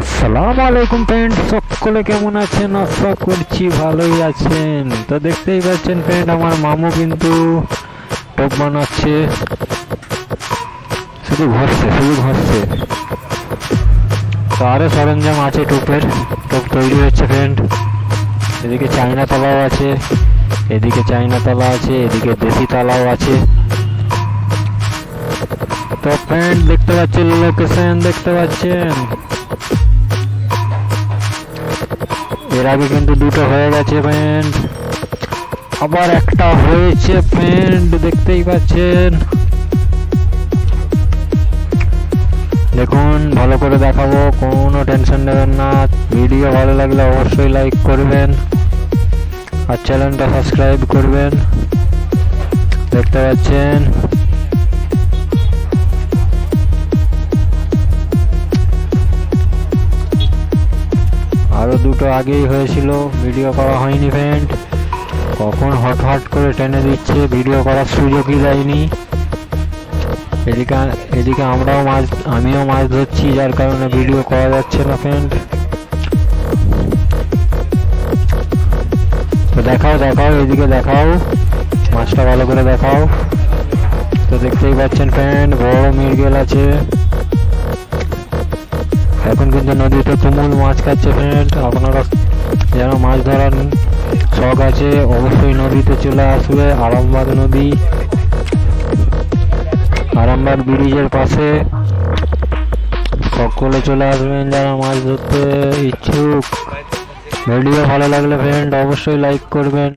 আসসালামু আলাইকুম ফ্রেন্ড সকলে কেমন আছেন? আশা করছি ভালোই আছেন। তো দেখতেই পাচ্ছেন ফ্রেন্ড আমার মামু কিন্তু টপ বানাচ্ছে। শুধু ঘষছে শুধু ঘষছে তো আরও সরঞ্জাম আছে টোপের, টোপ তৈরি হচ্ছে ফ্রেন্ড এদিকে চায়না তলাও আছে, এদিকে চায়না তলা আছে, এদিকে দেশি তলাও আছে। তো ফ্রেন্ড দেখতে পাচ্ছেন লোকেশন দেখতে পাচ্ছেন। এর আগে কিন্তু দুটো হয়ে গেছে ফ্রেন্ড আবার একটা হয়েছে ফ্রেন্ড দেখতেই পাচ্ছেন। দেখুন, ভালো করে দেখাবো, কোনো টেনশন নেবেন না। ভিডিও ভালো লাগলে অবশ্যই লাইক করবেন আর চ্যানেলটা সাবস্ক্রাইব করবেন। দেখতে পাচ্ছেন? দুটো আগেই হয়েছিল ভিডিও করা হয়নি ফ্রেন্ড কখন হট হট করে টেনে দিচ্ছে ভিডিও করার সুযোগই দেয়নি। এদিকে এদিকে আমরাও মাছ, আমিও মাছ ধরছি, যার কারণে ভিডিও করা যাচ্ছে না ফ্রেন্ড তো দেখাও দেখাও, এদিকে দেখাও। মাছটা ভালো করে দেখাও। তো দেখতেই পাচ্ছেন ফ্রেন্ড বড় মিরগেল আছে। এখন কিন্তু নদীতে তুমুল মাছ খাচ্ছে ফ্রেন্ড আপনারা যারা মাছ ধরার শখ আছে, অবশ্যই নদীতে চলে আসবে, আরামবাগ নদী। আরামবাগ ব্রিজের পাশে সকলে চলে আসবেন যারা মাছ ধরতে ইচ্ছুক। ভিডিও ভালো লাগলে ফ্রেন্ড অবশ্যই লাইক করবেন।